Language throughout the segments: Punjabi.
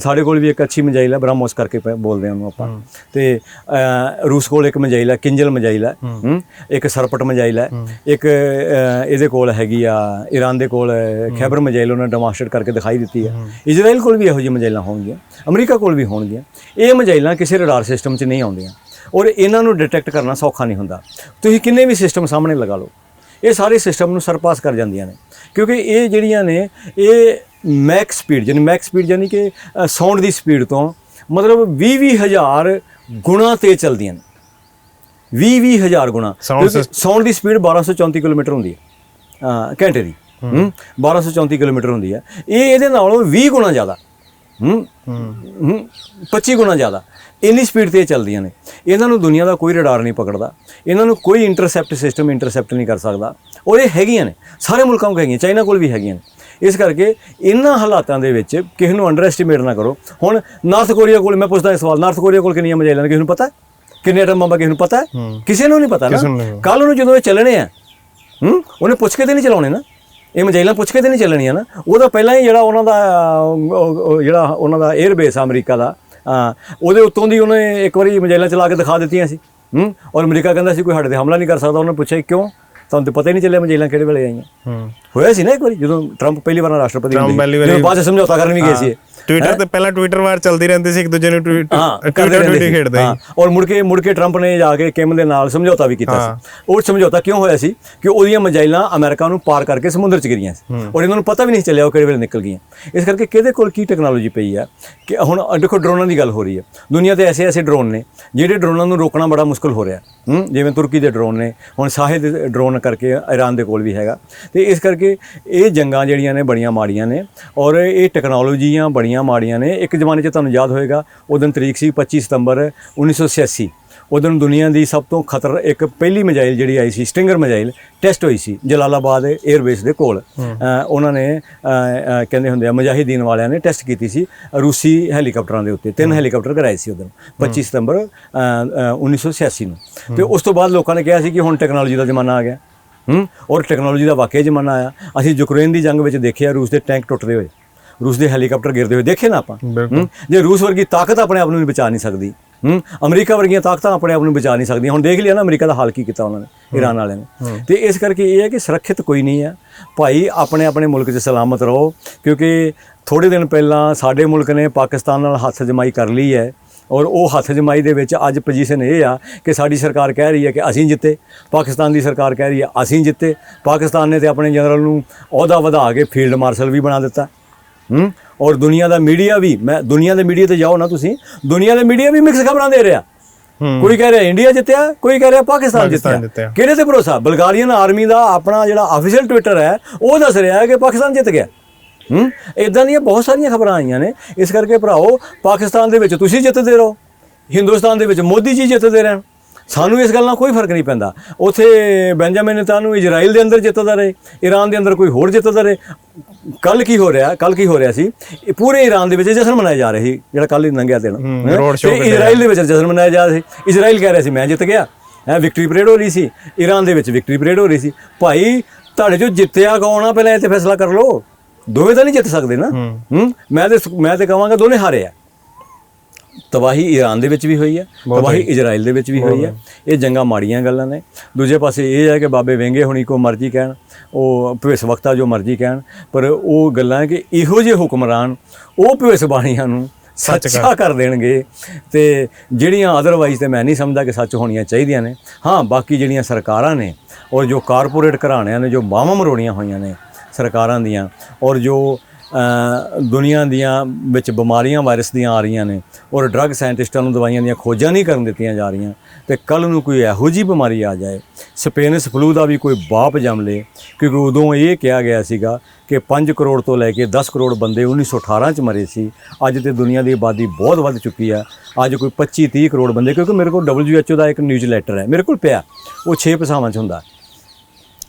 ਸਾਡੇ ਕੋਲ ਵੀ ਇੱਕ ਅੱਛੀ ਮਜਾਈਲ ਹੈ ਬ੍ਰਹਮੋਸ ਕਰਕੇ ਬੋਲਦੇ ਆ ਉਹਨੂੰ ਆਪਾਂ। ਤੇ ਰੂਸ ਕੋਲ ਇੱਕ ਮਜਾਈਲ ਹੈ ਕਿੰਜਲ ਮਜਾਈਲ ਹੈ। ਹੂੰ। ਇੱਕ ਸਰਪਟ ਮਜਾਈਲ ਹੈ। ਇੱਕ ਇਹਦੇ ਕੋਲ ਹੈਗੀ ਆ ਈਰਾਨ ਦੇ ਕੋਲ ਖੈਬਰ ਮਜਾਈਲ ਉਹਨਾਂ ਡੈਮੋਨਸਟ੍ਰੇਟ ਕਰਕੇ ਦਿਖਾਈ ਦਿੱਤੀ ਹੈ। ਇਜ਼ਰਾਈਲ ਕੋਲ ਵੀ ਇਹੋ ਜਿਹੀ ਮਜਾਈਲਾਂ ਹੋਣਗੀਆਂ ਅਮਰੀਕਾ ਕੋਲ ਵੀ ਹੋਣਗੀਆਂ। ਇਹ ਮਜਾਈਲਾਂ ਕਿਸੇ ਰਡਾਰ ਸਿਸਟਮ 'ਚ ਨਹੀਂ ਆਉਂਦੀਆਂ। ਔਰ ਇਹਨਾਂ ਨੂੰ ਡਿਟੈਕਟ ਕਰਨਾ ਸੌਖਾ ਨਹੀਂ ਹੁੰਦਾ। ਤੁਸੀਂ ਕਿੰਨੇ ਵੀ ਸਿਸਟਮ ਸਾਹਮਣੇ ਲਗਾ ਲਓ ਇਹ ਸਾਰੇ ਸਿਸਟਮ ਨੂੰ ਸਰਪਾਸ ਕਰ ਜਾਂਦੀਆਂ ਨੇ। ਕਿਉਂਕਿ ਇਹ ਜਿਹੜੀਆਂ ਨੇ ਇਹ ਮੈਕਸ ਸਪੀਡ ਯਾਨੀ ਮੈਕਸ ਸਪੀਡ ਯਾਨੀ ਕਿ ਸਾਊਂਡ ਦੀ ਸਪੀਡ ਤੋਂ ਮਤਲਬ 20 ਹਜ਼ਾਰ ਗੁਣਾ ਤੇਜ਼ ਚੱਲਦੀਆਂ ਨੇ। 20 ਹਜ਼ਾਰ ਗੁਣਾ। Sound ਸਾਊਂਡ ਦੀ ਸਪੀਡ 1234 ਕਿਲੋਮੀਟਰ ਹੁੰਦੀ ਹੈ ਘੰਟੇ ਦੀ। ਹੂੰ। 1234 ਕਿਲੋਮੀਟਰ ਹੁੰਦੀ ਹੈ। ਇਹ ਇਹਦੇ ਨਾਲੋਂ 20 ਗੁਣਾ ਜ਼ਿਆਦਾ। ਹੂੰ? ਹੂੰ। 25 ਗੁਣਾ ਜ਼ਿਆਦਾ। ਇੰਨੀ ਸਪੀਡ ਤੇ ਚੱਲਦੀਆਂ ਨੇ। ਇਹਨਾਂ ਨੂੰ ਦੁਨੀਆ ਦਾ ਕੋਈ ਰਡਾਰ ਨਹੀਂ ਪਕੜਦਾ। ਇਹਨਾਂ ਨੂੰ ਕੋਈ ਇੰਟਰਸੈਪਟ ਸਿਸਟਮ ਇੰਟਰਸੈਪਟ ਨਹੀਂ ਕਰ ਸਕਦਾ। ਔਰ ਇਹ ਹੈਗੀਆਂ ਨੇ। ਸਾਰੇ ਮੁਲਕਾਂ ਕੋਲ ਹੈਗੀਆਂ। ਚਾਈਨਾ ਕੋਲ ਵੀ ਹੈਗੀਆਂ ਨੇ। ਇਸ ਕਰਕੇ ਇਹਨਾਂ ਹਾਲਾਤਾਂ ਦੇ ਵਿੱਚ ਕਿਸੇ ਨੂੰ ਅੰਡਰ ਐਸਟੀਮੇਟ ਨਾ ਕਰੋ। ਹੁਣ ਨਾਰਥ ਕੋਰੀਆ ਕੋਲ ਮੈਂ ਪੁੱਛਦਾ ਇਹ ਸਵਾਲ ਨਾਰਥ ਕੋਰੀਆ ਕੋਲ ਕਿੰਨੀਆਂ ਮਜਾਈਲਾਂ ਨੇ ਕਿਸੇ ਨੂੰ ਪਤਾ? ਕਿੰਨੇ ਐਟਮ ਬੰਬਾਂ ਕਿਸੇ ਨੂੰ ਪਤਾ? ਕਿਸੇ ਨੂੰ ਨਹੀਂ ਪਤਾ ਨੂੰ। ਕੱਲ ਨੂੰ ਜਦੋਂ ਇਹ ਚੱਲਣੇ ਆ ਹੂੰ ਉਹਨੇ ਪੁੱਛ ਕੇ ਤੇ ਨਹੀਂ ਚਲਾਉਣੇ ਨਾ। ਇਹ ਮਜਾਈਲਾਂ ਪੁੱਛ ਕੇ ਤੇ ਨਹੀਂ ਚੱਲਣੀਆਂ ਨਾ। ਉਹਦਾ ਪਹਿਲਾਂ ਹੀ ਜਿਹੜਾ ਉਹਨਾਂ ਦਾ ਜਿਹੜਾ ਉਹਨਾਂ ਦਾ 에ਅਰ ਬੇਸ ਅਮਰੀਕਾ ਦਾ ਉਹਦੇ ਉੱਤੋਂ ਦੀ ਉਹਨੇ ਇੱਕ ਵਾਰੀ ਮਜਾਈਲਾਂ ਚਲਾ ਕੇ ਦਿਖਾ ਦਿੱਤੀਆਂ ਸੀ। ਹੂੰ ਔਰ ਅਮਰੀਕਾ ਕਹਿੰਦਾ ਸੀ ਕੋਈ ਸਾਡੇ ਤੇ ਹਮਲਾ ਨਹੀਂ ਕਰ ਸਕਦਾ। ਉਹਨੇ ਪੁੱਛਿਆ ਕਿਉਂ? ਤੁਹਾਨੂੰ ਤੇ ਪਤਾ ਹੀ ਨਹੀਂ ਚੱਲਿਆ ਮਜਾਈਲਾਂ ਕਿਹੜੇ ਵੇਲੇ ਆਈਆਂ ਹੂੰ ਹੋਇਆ ਸੀ ਨਾ ਇੱਕ ਵਾਰੀ ਜਦੋਂ ਟਰੰਪ ਪਹਿਲੀ ਵਾਰ ਰਾਸ਼ਟਰਪਤੀ ਟਰੰਪ ਪਹਿਲੀ। ਵਾਰੀ- ਬਾਅਦ ਸਮਝੌਤਾ ਕਰਨ ਵੀ ਗਏ ਸੀ। ਟਵਿੱਟਰ ਤੇ ਪਹਿਲਾਂ ਟਵਿੱਟਰ ਵਾਰ ਚੱਲਦੀ ਰਹਿੰਦੀ ਸੀ ਇੱਕ ਦੂਜੇ ਨੂੰ ਟਵੀਟ ਹਾਂ ਕਰਦੇ ਟਵਿੱਟਰ ਰਹਿੰਦੇ ਟਵਿੱਟਰ। ਖੇਡਦੇ ਹਾਂ ਔਰ ਮੁੜ ਕੇ ਮੁੜ ਕੇ ਟਰੰਪ ਨੇ ਜਾ ਕੇ ਕਿਮ ਦੇ ਨਾਲ ਸਮਝੌਤਾ ਵੀ ਕੀਤਾ ਸੀ। ਉਹ ਸਮਝੌਤਾ ਕਿਉਂ ਹੋਇਆ ਸੀ? ਕਿ ਉਹਦੀਆਂ ਮਜਾਈਲਾਂ ਅਮਰੀਕਾ ਨੂੰ ਪਾਰ ਕਰਕੇ ਸਮੁੰਦਰ 'ਚ ਗਿਰੀਆਂ ਸੀ। ਔਰ ਇਹਨਾਂ ਨੂੰ ਪਤਾ ਵੀ ਨਹੀਂ ਚੱਲਿਆ ਉਹ ਕਿਹੜੇ ਵੇਲੇ ਨਿਕਲ ਗਈਆਂ। ਇਸ ਕਰਕੇ ਕਿਹਦੇ ਕੋਲ ਕੀ ਟੈਕਨੋਲੋਜੀ ਪਈ ਹੈ ਕਿ ਹੁਣ ਦੇਖੋ ਡਰੋਨਾਂ ਦੀ ਗੱਲ ਹੋ ਰਹੀ ਹੈ ਦੁਨੀਆ ਤੇ ਐਸੇ ਐਸੇ ਡਰੋਨ ਨੇ ਜਿਹੜੇ ਡਰੋਨਾਂ ਨੂੰ ਰੋਕਣਾ ਬੜਾ ਮੁਸ਼ਕਲ ਹੋ ਰਿਹਾ। ਹੂੰ ਜਿਵੇਂ ਤੁਰਕੀ ਦੇ ਡਰੋਨ ਨੇ ਹੁਣ ਸਾਹੇ ਦੇ ਡਰੋਨ ਕਰਕੇ ਈਰਾਨ ਦੇ ਕੋਲ ਵੀ ਹੈਗਾ। ਤੇ ਇਸ ਕਰਕੇ ਇਹ ਜੰਗਾਂ ਜਿਹੜੀਆਂ ਨੇ ਬੜੀਆਂ ਮਾੜੀਆਂ ਨੇ ਔਰ ਇਹ ਟੈਕਨੋਲੋਜੀਆਂ ਬੜੀਆਂ ਮਾੜੀਆਂ ਨੇ। ਇੱਕ ਜ਼ਮਾਨੇ 'ਚ ਤੁਹਾਨੂੰ ਯਾਦ ਹੋਏਗਾ ਉਹ ਦਿਨ ਤਰੀਕ ਸੀ 25 ਸਤੰਬਰ 1986 ਉਦੋਂ ਦੁਨੀਆ ਦੀ ਸਭ ਤੋਂ ਖਤਰ ਇੱਕ ਪਹਿਲੀ ਮਜਾਈਲ ਜਿਹੜੀ ਆਈ ਸੀ ਸਟਿੰਗਰ ਮਜਾਈਲ ਟੈਸਟ ਹੋਈ ਸੀ ਜਲਾਲਾਬਾਦ 에ਅਰਬੇਸ ਦੇ ਕੋਲ। ਉਹਨਾਂ ਨੇ ਕਹਿੰਦੇ ਹੁੰਦੇ ਆ ਮੁਜਾਹਿਦੀਨ ਵਾਲਿਆਂ ਨੇ ਟੈਸਟ ਕੀਤੀ ਸੀ ਰੂਸੀ ਹੈਲੀਕਾਪਟਰਾਂ ਦੇ ਉੱਤੇ। ਤਿੰਨ ਹੈਲੀਕਾਪਟਰ ਕਰਾਏ ਸੀ ਉਦੋਂ 25 ਸਤੰਬਰ ਅ, ਅ, 1986 ਨੂੰ। ਤੇ ਉਸ ਤੋਂ ਬਾਅਦ ਲੋਕਾਂ ਨੇ ਕਿਹਾ ਸੀ ਕਿ ਹੁਣ ਟੈਕਨੋਲੋਜੀ ਦਾ ਜ਼ਮਾਨਾ ਆ ਗਿਆ। ਹੂੰ? ਔਰ ਟੈਕਨੋਲੋਜੀ ਦਾ ਵਾਕਿਆ ਜ਼ਮਾਨਾ ਆਇਆ। ਅਸੀਂ ਯੂਕਰੇਨ ਦੀ ਜੰਗ ਵਿੱਚ ਦੇਖਿਆ ਰੂਸ ਦੇ ਟੈਂਕ ਟੁੱਟਦੇ ਹੋਏ। ਰੂਸ ਦੇ ਹੈਲੀਕਾਪਟਰ ਗਿਰਦੇ ਹੋਏ ਦੇਖੇ ਨਾ ਆਪਾਂ? ਜੇ ਰੂਸ ਵਰਗੀ ਤਾਕਤ ਆਪਣੇ ਆਪ ਨੂੰ ਨਹੀਂ ਬਚਾ ਨਹੀਂ ਸਕਦੀ ਹੂੰ? ਅਮਰੀਕਾ ਵਰਗੀਆਂ ਤਾਕਤਾਂ ਆਪਣੇ ਆਪ ਨੂੰ ਬਚਾ ਨਹੀਂ ਸਕਦੀਆਂ। ਹੁਣ ਦੇਖ ਲਿਆ ਨਾ ਅਮਰੀਕਾ ਦਾ ਹਾਲ ਕੀ ਕੀਤਾ ਉਹਨਾਂ ਨੇ ਈਰਾਨ ਵਾਲਿਆਂ ਨੇ। ਤੇ ਇਸ ਕਰਕੇ ਇਹ ਹੈ ਕਿ ਸੁਰੱਖਿਅਤ ਕੋਈ ਨਹੀਂ ਹੈ। ਭਾਈ ਆਪਣੇ ਆਪਣੇ ਮੁਲਕ 'ਚ ਸਲਾਮਤ ਰਹੋ ਕਿਉਂਕਿ ਥੋੜੇ ਦਿਨ ਪਹਿਲਾਂ ਸਾਡੇ ਮੁਲਕ ਨੇ ਪਾਕਿਸਤਾਨ ਨਾਲ ਹੱਥ ਜਮਾਈ ਕਰ ਲਈ ਹੈ। ਔਰ ਉਹ ਹੱਥ ਜਮਾਈ ਦੇ ਵਿੱਚ ਅੱਜ ਪੋਜੀਸ਼ਨ ਇਹ ਆ ਕਿ ਸਾਡੀ ਸਰਕਾਰ ਕਹਿ ਰਹੀ ਹੈ ਕਿ ਅਸੀਂ ਜਿੱਤੇ ਪਾਕਿਸਤਾਨ ਦੀ ਸਰਕਾਰ ਕਹਿ ਰਹੀ ਹੈ ਅਸੀਂ ਜਿੱਤੇ। ਪਾਕਿਸਤਾਨ ਨੇ ਤੇ ਆਪਣੇ ਜਨਰਲ ਨੂੰ ਅਹੁਦਾ ਵਧਾ ਕੇ ਫੀਲਡ ਮਾਰਸ਼ਲ ਵੀ ਬਣਾ ਦਿੱਤਾ। ਹੂੰ? ਔਰ ਦੁਨੀਆ ਦਾ ਮੀਡੀਆ ਵੀ ਮੈਂ ਦੁਨੀਆ ਦੇ ਮੀਡੀਆ ਤੇ ਜਾਓ ਨਾ ਤੁਸੀਂ ਦੁਨੀਆ ਦੇ ਮੀਡੀਆ ਵੀ ਮਿਕਸ ਖਬਰਾਂ ਦੇ ਰਿਹਾ। ਕੋਈ ਕਹਿ ਰਿਹਾ ਇੰਡੀਆ ਜਿੱਤਿਆ ਕੋਈ ਕਹਿ ਰਿਹਾ ਪਾਕਿਸਤਾਨ ਜਿੱਤਿਆ। ਕਿਹੜੇ ਤੇ ਭਰੋਸਾ? ਬਲਗਾਰੀਅਨ ਆਰਮੀ ਦਾ ਆਪਣਾ ਜਿਹੜਾ ਅਫੀਸ਼ੀਅਲ ਟਵਿੱਟਰ ਹੈ ਉਹ ਦੱਸ ਰਿਹਾ ਹੈ ਕਿ ਪਾਕਿਸਤਾਨ ਜਿੱਤ ਗਿਆ। ਹੂੰ? ਇਦਾਂ ਦੀਆਂ ਬਹੁਤ ਸਾਰੀਆਂ ਖਬਰਾਂ ਆਈਆਂ ਨੇ। ਇਸ ਕਰਕੇ ਭਰਾਓ ਪਾਕਿਸਤਾਨ ਦੇ ਵਿੱਚ ਤੁਸੀਂ ਜਿੱਤਦੇ ਰਹੋ। ਹਿੰਦੁਸਤਾਨ ਦੇ ਵਿੱਚ ਮੋਦੀ ਜੀ ਜਿੱਤਦੇ ਰਹਿਣ। ਸਾਨੂੰ ਇਸ ਗੱਲ ਨਾਲ ਕੋਈ ਫ਼ਰਕ ਨਹੀਂ ਪੈਂਦਾ। ਉਥੇ ਬੈਂਜਾਮਿਨ ਨੇਤਾਨੂ ਇਜ਼ਰਾਈਲ ਦੇ ਅੰਦਰ ਜਿੱਤਦਾ ਰਹੇ ਈਰਾਨ ਦੇ ਅੰਦਰ ਕੋਈ ਹੋਰ ਜਿੱਤਦਾ ਰਹੇ। ਕੱਲ ਕੀ ਹੋ ਰਿਹਾ ਕੱਲ ਕੀ ਹੋ ਰਿਹਾ ਸੀ? ਇਹ ਪੂਰੇ ਈਰਾਨ ਦੇ ਵਿੱਚ ਜਸ਼ਨ ਮਨਾਏ ਜਾ ਰਹੇ ਸੀ ਜਿਹੜਾ ਕੱਲ ਹੀ ਲੰਘਿਆ ਦਿਨ। ਤੇ। ਇਜ਼ਰਾਈਲ ਦੇ ਵਿੱਚ ਜਸ਼ਨ ਮਨਾਇਆ ਜਾ ਰਿਹਾ ਸੀ। ਇਜ਼ਰਾਈਲ ਕਹਿ ਰਿਹਾ ਸੀ ਮੈਂ ਜਿੱਤ ਗਿਆ। ਹੈ ਵਿਕਟਰੀ ਪਰੇਡ ਹੋ ਰਹੀ ਸੀ। ਈਰਾਨ ਦੇ ਵਿੱਚ ਵਿਕਟਰੀ ਪਰੇਡ ਹੋ ਰਹੀ ਸੀ। ਭਾਈ ਤੁਹਾਡੇ ਚੋਂ ਜਿੱਤਿਆ ਕੌਣ ਆ? ਪਹਿਲਾਂ ਇਹ ਤੇ ਫੈਸਲਾ ਕਰ ਲਓ। ਦੋਵੇਂ ਤਾਂ ਨਹੀਂ ਜਿੱਤ ਸਕਦੇ ਨਾ। ਹੂੰ। ਮੈਂ ਤੇ ਮੈਂ ਤੇ ਕਹਾਂਗਾ ਦੋਨੇ ਹਾਰੇ ਆ। ਤਬਾਹੀ ਈਰਾਨ ਦੇ ਵਿੱਚ ਵੀ ਹੋਈ ਹੈ ਤਬਾਹੀ ਇਜ਼ਰਾਈਲ ਦੇ ਵਿੱਚ ਵੀ ਹੋਈ ਹੈ। ਇਹ ਜੰਗਾਂ ਮਾੜੀਆਂ ਗੱਲਾਂ ਨੇ। ਦੂਜੇ ਪਾਸੇ ਇਹ ਹੈ ਕਿ ਬਾਬੇ ਵਹਿੰਗੇ ਹੁਣੀ ਕੋ ਮਰਜ਼ੀ ਕਹਿਣ ਉਹ ਭਵਿੱਖ ਵਕਤਾ ਜੋ ਮਰਜ਼ੀ ਕਹਿਣ ਪਰ ਉਹ ਗੱਲਾਂ ਹੈ ਕਿ ਇਹੋ ਜਿਹੇ ਹੁਕਮਰਾਨ ਉਹ ਭਵਿੱਖ ਬਾਣੀਆਂ ਨੂੰ ਸੱਚਾ ਕਰ ਦੇਣਗੇ। ਤੇ ਜਿਹੜੀਆਂ ਅਦਰਵਾਈਜ਼ ਤੇ ਮੈਂ ਨਹੀਂ ਸਮਝਦਾ ਕਿ ਸੱਚ ਹੋਣੀਆਂ ਚਾਹੀਦੀਆਂ ਨੇ। ਹਾਂ ਬਾਕੀ ਜਿਹੜੀਆਂ ਸਰਕਾਰਾਂ ਨੇ ਔਰ ਜੋ ਕਾਰਪੋਰੇਟ ਘਰਾਣਿਆਂ ਨੇ ਜੋ ਬਾਹਾਂ ਮਰੋੜੀਆਂ ਹੋਈਆਂ ਨੇ ਸਰਕਾਰਾਂ ਦੀਆਂ ਔਰ ਜੋ ਦੁਨੀਆ ਦੀਆਂ ਵਿੱਚ ਬਿਮਾਰੀਆਂ ਵਾਇਰਸ ਦੀਆਂ ਆ ਰਹੀਆਂ ਨੇ ਔਰ ਡਰੱਗ ਸਾਇੰਟਿਸਟਾਂ ਨੂੰ ਦਵਾਈਆਂ ਦੀਆਂ ਖੋਜਾਂ ਨਹੀਂ ਕਰਨ ਦਿੱਤੀਆਂ ਜਾ ਰਹੀਆਂ ਤੇ ਕੱਲ ਨੂੰ ਕੋਈ ਇਹੋ ਜੀ ਬਿਮਾਰੀ ਆ ਜਾਏ। ਸਪੇਨਸ ਫਲੂ ਦਾ ਵੀ ਕੋਈ ਬਾਪ ਜੰਮ ਲੇ, ਕਿਉਂਕਿ ਉਦੋਂ ਇਹ ਕਿਹਾ ਗਿਆ ਸੀਗਾ ਕਿ 5 ਕਰੋੜ ਤੋਂ ਲੈ ਕੇ 10 ਕਰੋੜ ਬੰਦੇ 1918 ਚ ਮਰੇ ਸੀ। ਅੱਜ ਤੇ ਦੁਨੀਆ ਦੀ ਆਬਾਦੀ ਬਹੁਤ ਵੱਧ ਚੁੱਕੀ ਆ। ਅੱਜ ਕੋਈ 25 30 ਕਰੋੜ ਬੰਦੇ, ਕਿਉਂਕਿ ਮੇਰੇ ਕੋਲ WHO ਦਾ ਇੱਕ ਨਿਊਜ਼ ਲੈਟਰ ਹੈ, ਮੇਰੇ ਕੋਲ ਪਿਆ, ਉਹ 6 ਭਾਸ਼ਾਵਾਂ ਚ ਹੁੰਦਾ।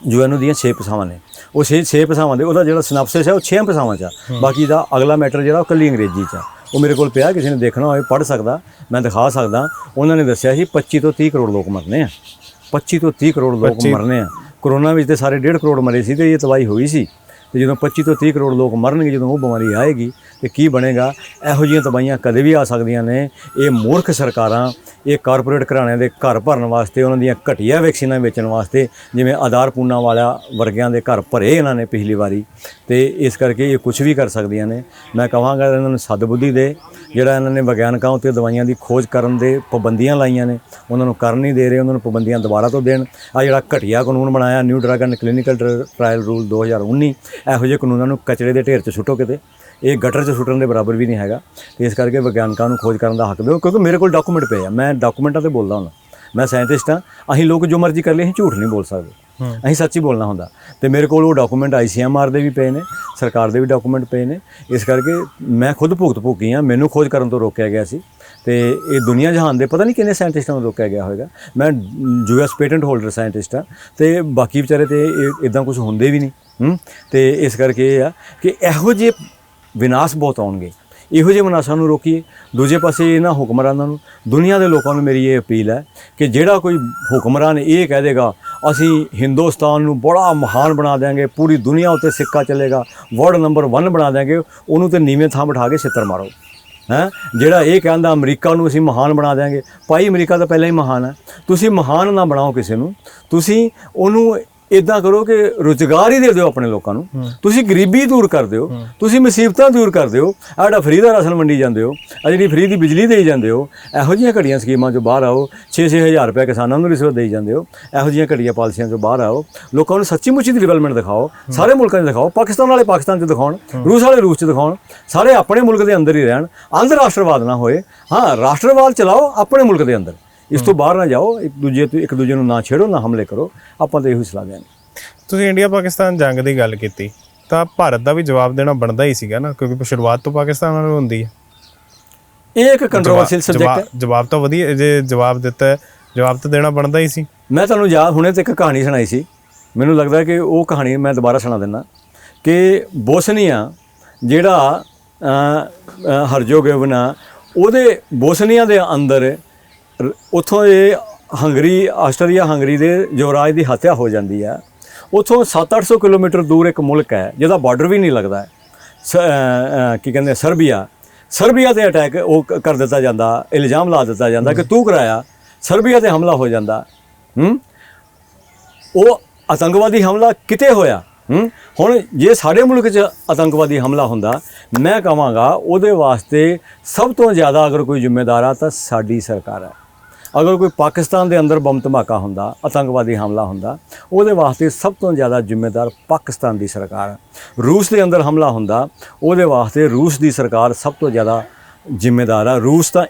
ਯੂਐਨਓ ਦੀਆਂ 6 ਭਾਸ਼ਾਵਾਂ ਨੇ। ਉਹ 6 6 ਭਾਸ਼ਾਵਾਂ ਦੇ ਉਹਦਾ ਜਿਹੜਾ ਸਿਨੈਪਸਿਸ ਹੈ ਉਹ 6 ਭਾਸ਼ਾਵਾਂ ਚ ਆ। ਬਾਕੀ ਦਾ ਅਗਲਾ ਮੈਟਰ ਜਿਹੜਾ ਉਹ ਕੱਲੀ ਅੰਗਰੇਜ਼ੀ ਚ ਆ। ਉਹ ਮੇਰੇ ਕੋਲ ਪਿਆ ਕਿਸੇ ਨੇ ਦੇਖਣਾ ਹੋਵੇ ਪੜ੍ਹ ਸਕਦਾ ਮੈਂ ਦਿਖਾ ਸਕਦਾ। ਉਹਨਾਂ ਨੇ ਦੱਸਿਆ ਸੀ 25 ਤੋਂ 30 ਕਰੋੜ ਲੋਕ ਮਰਨੇ ਆ। 25 ਤੋਂ 30 ਕਰੋੜ ਲੋਕ ਮਰਨੇ ਆ। ਕਰੋਨਾ ਵਿੱਚ ਤੇ ਸਾਰੇ 1.5 ਕਰੋੜ ਮਰੇ ਸੀ ਤੇ ਇਹ ਤਬਾਹੀ ਹੋਈ ਸੀ। ਤੇ ਜਦੋਂ 25 ਤੋਂ 30 ਕਰੋੜ ਲੋਕ ਮਰਨਗੇ, ਜਦੋਂ ਉਹ ਬਿਮਾਰੀ ਆਏਗੀ, ਤੇ ਕੀ ਬਣੇਗਾ? ਇਹੋ ਜਿਹੀਆਂ ਤਬਾਹੀਆਂ ਕਦੇ ਵੀ ਆ ਸਕਦੀਆਂ ਨੇ। ਇਹ ਮੂਰਖ ਸਰਕਾਰਾਂ, ਇਹ ਕਾਰਪੋਰੇਟ ਘਰਾਣਿਆਂ ਦੇ ਘਰ ਭਰਨ ਵਾਸਤੇ, ਉਹਨਾਂ ਦੀਆਂ ਘਟੀਆ ਵੈਕਸੀਨਾਂ ਵੇਚਣ ਵਾਸਤੇ, ਜਿਵੇਂ ਆਧਾਰ ਪੂਨਾ ਵਾਲਾ ਵਰਗਿਆਂ ਦੇ ਘਰ ਭਰੇ ਇਹਨਾਂ ਨੇ ਪਿਛਲੀ ਵਾਰੀ। ਤੇ ਇਸ ਕਰਕੇ ਇਹ ਕੁਝ ਵੀ ਕਰ ਸਕਦੀਆਂ ਨੇ। ਮੈਂ ਕਹਾਂਗਾ ਇਹਨਾਂ ਨੂੰ ਸਦਬੁੱਧੀ ਦੇ। ਜਿਹੜਾ ਇਹਨਾਂ ਨੇ ਵਿਗਿਆਨਕਾਂ ਉੱਤੇ ਦਵਾਈਆਂ ਦੀ ਖੋਜ ਕਰਨ ਦੇ ਪਾਬੰਦੀਆਂ ਲਾਈਆਂ ਨੇ, ਉਹਨਾਂ ਨੂੰ ਕਰਨ ਨਹੀਂ ਦੇ ਰਹੇ, ਉਹਨਾਂ ਨੂੰ ਪਾਬੰਦੀਆਂ ਦੁਬਾਰਾ ਤੋਂ ਦੇਣ। ਆ ਜਿਹੜਾ ਘਟੀਆ ਕਾਨੂੰਨ ਬਣਾਇਆ, new drug and clinical trial rule 2019 ਇਹੋ ਜਿਹੇ ਕਾਨੂੰਨਾਂ ਨੂੰ ਕਚਰੇ ਦੇ ਢੇਰ 'ਚ ਸੁੱਟੋ ਕਿਤੇ। ਇਹ ਗਟਰ 'ਚ ਸੁੱਟਣ ਦੇ ਬਰਾਬਰ ਵੀ ਨਹੀਂ ਹੈਗਾ। ਤੇ ਇਸ ਕਰਕੇ ਵਿਗਿਆਨਕਾਂ ਨੂੰ ਖੋਜ ਕਰਨ ਦਾ ਹੱਕ ਦਿਓ ਕਿਉਂਕਿ ਮੇਰੇ ਕੋਲ ਡਾਕੂਮੈਂਟ ਪਏ ਆ। ਮੈਂ ਡਾਕੂਮੈਂਟਾਂ ਤੇ ਬੋਲਦਾ ਹੁੰਦਾ। ਮੈਂ ਸਾਇੰਟਿਸਟ ਹਾਂ। ਅਸੀਂ ਲੋਕ ਜੋ ਮਰਜ਼ੀ ਕਰ ਲਈਏ ਅਸੀਂ ਝੂਠ ਨਹੀਂ ਬੋਲ ਸਕਦੇ। ਅਸੀਂ ਸੱਚ ਹੀ ਬੋਲਣਾ ਹੁੰਦਾ। ਤੇ ਮੇਰੇ ਕੋਲ ਉਹ ਡਾਕੂਮੈਂਟ ਆਈਸੀਐਮਆਰ ਦੇ ਵੀ ਪਏ ਨੇ ਸਰਕਾਰ ਦੇ ਵੀ ਡਾਕੂਮੈਂਟ ਪਏ ਨੇ। ਇਸ ਕਰਕੇ ਮੈਂ ਖੁਦ ਭੁਗਤ ਭੁਗੀ ਹਾਂ। ਮੈਨੂੰ ਖੋਜ ਕਰਨ ਤੋਂ ਰੋਕਿਆ ਗਿਆ ਸੀ। ਤੇ ਇਹ ਦੁਨੀਆ ਜਹਾਨ ਦੇ ਪਤਾ ਨਹੀਂ ਕਿੰਨੇ ਸਾਇੰਟਿਸਟਾਂ ਨੂੰ ਰੋਕਿਆ ਗਿਆ ਹੋਵੇਗਾ। ਮੈਂ ਯੂਐਸ ਪੇਟੈਂਟ ਹੋਲਡਰ ਸਾਇੰਟਿਸਟ ਹਾਂ। ਤੇ ਬਾਕੀ ਵਿਚਾਰੇ ਤੇ ਇਦਾਂ ਕੁਝ ਹੁੰਦੇ ਵੀ ਨਹੀਂ। ਹੂੰ? ਤੇ ਇਸ ਕਰਕੇ ਇਹ ਆ ਕਿ ਇਹੋ ਜਿਹੇ ਵਿਨਾਸ਼ ਬਹੁਤ ਆਉਣਗੇ। ਇਹੋ ਜਿਹੇ ਵਿਨਾਸ਼ਾਂ ਨੂੰ ਰੋਕੀਏ। ਦੂਜੇ ਪਾਸੇ ਇਹਨਾਂ ਹੁਕਮਰਾਨਾਂ ਨੂੰ, ਦੁਨੀਆ ਦੇ ਲੋਕਾਂ ਨੂੰ ਮੇਰੀ ਇਹ ਅਪੀਲ ਹੈ ਕਿ ਜਿਹੜਾ ਕੋਈ ਹੁਕਮਰਾਨ ਇਹ ਕਹਿ ਦੇਗਾ, ਅਸੀਂ ਹਿੰਦੁਸਤਾਨ ਨੂੰ ਬੜਾ ਮਹਾਨ ਬਣਾ ਦੇਾਂਗੇ ਪੂਰੀ ਦੁਨੀਆ ਉੱਤੇ ਸਿੱਕਾ ਚੱਲੇਗਾ ਵਰਲਡ ਨੰਬਰ 1 ਬਣਾ ਦੇਾਂਗੇ ਉਹਨੂੰ ਤੇ ਨੀਵੇਂ ਥਾਂ ਬਿਠਾ ਕੇ ਛਿੱਤਰ ਮਾਰੋ। ਹੈ? ਜਿਹੜਾ ਇਹ ਕਹਿੰਦਾ ਅਮਰੀਕਾ ਨੂੰ ਅਸੀਂ ਮਹਾਨ ਬਣਾ ਦੇਾਂਗੇ ਭਾਈ ਅਮਰੀਕਾ ਤਾਂ ਪਹਿਲਾਂ ਹੀ ਮਹਾਨ ਹੈ। ਤੁਸੀਂ ਮਹਾਨ ਨਾ ਬਣਾਓ ਕਿਸੇ ਨੂੰ। ਤੁਸੀਂ ਉਹਨੂੰ ਇਦਾਂ ਕਰੋ ਕਿ ਰੁਜ਼ਗਾਰ ਹੀ ਦੇ ਦਿਓ ਆਪਣੇ ਲੋਕਾਂ ਨੂੰ। ਤੁਸੀਂ ਗਰੀਬੀ ਦੂਰ ਕਰ ਦਿਓ ਤੁਸੀਂ ਮੁਸੀਬਤਾਂ ਦੂਰ ਕਰ ਦਿਓ ਆਹ ਜਿਹੜਾ ਫਰੀ ਦਾ ਰਾਸ਼ਨ ਵੰਡੀ ਜਾਂਦੇ ਹੋ ਆ ਜਿਹੜੀ ਫਰੀ ਦੀ ਬਿਜਲੀ ਦੇਈ ਜਾਂਦੇ ਹੋ ਇਹੋ ਜਿਹੀਆਂ ਘੜੀਆਂ ਸਕੀਮਾਂ ਚੋਂ ਬਾਹਰ ਆਓ 6-6000 ਰੁਪਏ ਕਿਸਾਨਾਂ ਨੂੰ ਰਿਸ਼ਵਤ ਦੇਈ ਜਾਂਦੇ ਹੋ ਇਹੋ ਜਿਹੀਆਂ ਘੜੀਆਂ ਪਾਲਿਸੀਆਂ ਚੋਂ ਬਾਹਰ ਆਓ ਲੋਕਾਂ ਨੂੰ ਸੱਚੀ ਮੁੱਚੀ ਦੀ ਡਿਵੈਲਪਮੈਂਟ ਦਿਖਾਓ ਸਾਰੇ ਮੁਲਕਾਂ 'ਚ ਦਿਖਾਓ ਪਾਕਿਸਤਾਨ ਵਾਲੇ ਪਾਕਿਸਤਾਨ 'ਚ ਦਿਖਾਉਣ ਰੂਸ ਵਾਲੇ ਰੂਸ 'ਚ ਦਿਖਾਉਣ ਸਾਰੇ ਆਪਣੇ ਮੁਲਕ ਦੇ ਅੰਦਰ ਹੀ ਰਹਿਣ ਅੰਧ ਰਾਸ਼ਟਰਵਾਦ ਨਾ ਹੋਏ। ਹਾਂ ਰਾਸ਼ਟਰਵਾਦ ਚਲਾਓ ਆਪਣੇ ਮੁਲਕ ਦੇ ਅੰਦਰ। ਇਸ ਤੋਂ ਬਾਹਰ ਨਾ ਜਾਓ ਇੱਕ ਦੂਜੇ ਤੋਂ ਇੱਕ ਦੂਜੇ ਨੂੰ ਨਾ ਛੇੜੋ ਨਾ ਹਮਲੇ ਕਰੋ। ਆਪਾਂ ਤਾਂ ਇਹੋ ਹੀ ਸਲਾਹ ਦਿਆਂਗੇ ਤੁਸੀਂ ਇੰਡੀਆ ਪਾਕਿਸਤਾਨ ਜੰਗ ਦੀ ਗੱਲ ਕੀਤੀ ਤਾਂ ਭਾਰਤ ਦਾ ਵੀ ਜਵਾਬ ਦੇਣਾ ਬਣਦਾ ਹੀ ਸੀਗਾ ਨਾ ਕਿਉਂਕਿ ਸ਼ੁਰੂਆਤ ਤੋਂ ਪਾਕਿਸਤਾਨ ਨਾਲ ਹੁੰਦੀ ਹੈ। ਇਹ ਇੱਕ ਕੰਟਰੋਵਰਸ਼ੀਅਲ ਸਬਜੈਕਟ ਹੈ। ਜਵਾਬ ਤਾਂ ਵਧੀਆ ਜੇ ਜਵਾਬ ਦਿੱਤਾ ਜਵਾਬ ਤਾਂ ਦੇਣਾ ਬਣਦਾ ਹੀ ਸੀ। ਮੈਂ ਤੁਹਾਨੂੰ ਯਾਦ ਹੁਣੇ ਤੇ ਇੱਕ ਕਹਾਣੀ ਸੁਣਾਈ ਸੀ। ਮੈਨੂੰ ਲੱਗਦਾ ਕਿ ਉਹ ਕਹਾਣੀ ਮੈਂ ਦੁਬਾਰਾ ਸੁਣਾ ਦਿੰਦਾ। ਕਿ ਬੋਸਨੀਆ ਜਿਹੜਾ ਹਰਜੋਗੇਵਨਾ ਉਹਦੇ ਬੋਸਨੀਆ ਦੇ ਅੰਦਰ ਉੱਥੋਂ ਇਹ ਹੰਗਰੀ, ਆਸਟਰੀਆ ਹੰਗਰੀ ਦੇ ਯੁਵਰਾਜ ਦੀ ਹੱਤਿਆ ਹੋ ਜਾਂਦੀ ਹੈ। ਉੱਥੋਂ 7-800 ਕਿਲੋਮੀਟਰ ਦੂਰ ਇੱਕ ਮੁਲਕ ਹੈ, ਜਿਹਦਾ ਬਾਰਡਰ ਵੀ ਨਹੀਂ ਲੱਗਦਾ ਹੈ। ਸ- ਕੀ ਕਹਿੰਦੇ ਸਰਬੀਆ। ਸਰਬੀਆ ਤੇ ਅਟੈਕ ਉਹ ਕਰ ਦਿੱਤਾ ਜਾਂਦਾ, ਇਲਜ਼ਾਮ ਲਾ ਦਿੱਤਾ ਜਾਂਦਾ ਕਿ ਤੂੰ ਕਰਾਇਆ, ਸਰਬੀਆ ਤੇ ਹਮਲਾ ਹੋ ਜਾਂਦਾ। ਹੂੰ? ਉਹ ਆਤੰਕਵਾਦੀ ਹਮਲਾ ਕਿਤੇ ਹੋਇਆ? ਹੂੰ? ਹੁਣ ਜੇ ਸਾਡੇ ਮੁਲਕ 'ਚ ਆਤੰਕਵਾਦੀ ਹਮਲਾ ਹੁੰਦਾ, ਮੈਂ ਕਹਾਂਗਾ ਉਹਦੇ ਵਾਸਤੇ ਸਭ ਤੋਂ ਜ਼ਿਆਦਾ ਅਗਰ ਕੋਈ ਜ਼ਿੰਮੇਦਾਰ ਆ ਤਾਂ ਸਾਡੀ ਸਰਕਾਰ ਹੈ। ਅਗਰ ਕੋਈ ਪਾਕਿਸਤਾਨ ਦੇ ਅੰਦਰ ਬੰਬ ਧਮਾਕਾ ਹੁੰਦਾ, ਆਤੰਕਵਾਦੀ ਹਮਲਾ ਹੁੰਦਾ, ਉਹਦੇ ਵਾਸਤੇ ਸਭ ਤੋਂ ਜ਼ਿਆਦਾ ਜ਼ਿੰਮੇਦਾਰ ਪਾਕਿਸਤਾਨ ਦੀ ਸਰਕਾਰ ਹੈ। ਰੂਸ ਦੇ ਅੰਦਰ ਹਮਲਾ ਹੁੰਦਾ, ਉਹਦੇ ਵਾਸਤੇ ਰੂਸ ਦੀ ਸਰਕਾਰ ਸਭ ਤੋਂ ਜ਼ਿਆਦਾ ਜ਼ਿੰਮੇਦਾਰ ਆ। ਰੂਸ ਤਾਂ